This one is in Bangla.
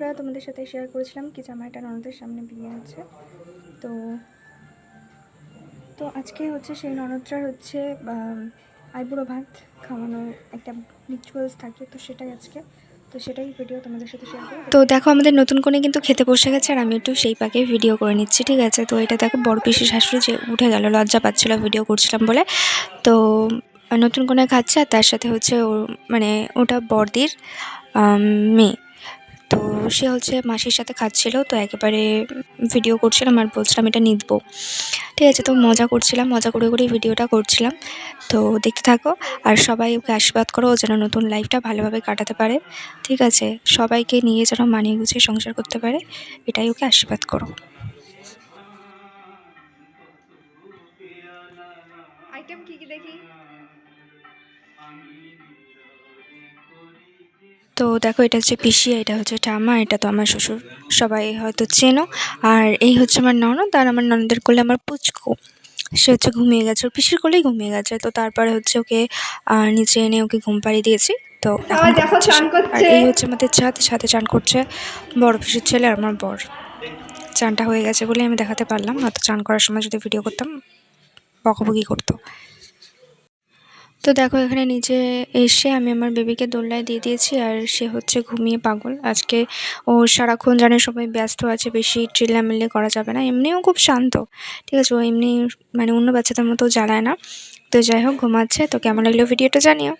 বন্ধুরা তোমাদের সাথে শেয়ার করেছিলাম কি জামাইটা ননদের সামনে বিয়ে আছে তো তো আজকে হচ্ছে সেই ননদটার হচ্ছে আইবুড়ো ভাত খাওয়ানোর একটা রিচুয়ালস থাকে, তো সেটাই আজকে। তো সেটাই ভিডিও তোমাদের সাথে শেয়ার তো দেখো, আমাদের নতুন কোণে কিন্তু খেতে বসে গেছে আর আমি একটু সেই পাকে ভিডিও করে নিচ্ছি, ঠিক আছে? তো এটা দেখো, বড় পিসি শাশুড়ি যে উঠে গেল, লজ্জা পাচ্ছিল ভিডিও করছিলাম বলে। তো, নতুন কোণে খাচ্ছে আর তার সাথে হচ্ছে মানে ওটা বড়দির মেয়ে। সে হচ্ছে মাসির সাথে খাচ্ছিল, তো একেবারে ভিডিও করছিলাম আর বলছিলাম এটা নিতবো। ঠিক আছে, তো মজা করছিলাম, মজা করে করে ভিডিওটা করছিলাম। তো দেখতে থাকো আর সবাই ওকে আশীর্বাদ করো যেন নতুন লাইফটা ভালোভাবে কাটাতে পারে। ঠিক আছে, সবাইকে নিয়ে যেন মানিয়ে গুছিয়ে সংসার করতে পারে, এটাই ওকে আশীর্বাদ করো। আইটেম কি কি দেখি? তো দেখো এটা হচ্ছে পিসি এটা হচ্ছে ঠাম্মা এটা তো আমার শ্বশুর। সবাই হয়তো চেনো। আর এই হচ্ছে আমার ননদ আর আমার ননদের কোলে আমার পুচকু। সে হচ্ছে ঘুমিয়ে গেছে ওর পিসির কোলেই ঘুমিয়ে গেছে। তো তারপরে হচ্ছে ওকে নিচে এনে ওকে ঘুম পাড়িয়ে দিয়েছি। তো আর এই হচ্ছে আমাদের ছাদ ছাদে চান করছে বড় পিসির ছেলে আর আমার বর। চানটা হয়ে গেছে বলে আমি দেখাতে পারলাম না তো চান করার সময় যদি ভিডিও করতাম বকাবকি করতো। তো দেখো, এখানে নিচে এসে আমি আমার বেবিকে দোল্লায় দিয়ে দিয়েছি আর সে হচ্ছে ঘুমিয়ে পাগল। আজকে ও সারাক্ষণ জানে সবাই ব্যস্ত আছে, বেশি চিল্লামিল্লি করা যাবে না। এমনিও খুব শান্ত, ঠিক আছে? ও এমনি মানে অন্য বাচ্চাদের মতো জ্বালায় না। তো যাই হোক, ঘুমাচ্ছে। তো কেমন লাগল ভিডিওটা জানিও।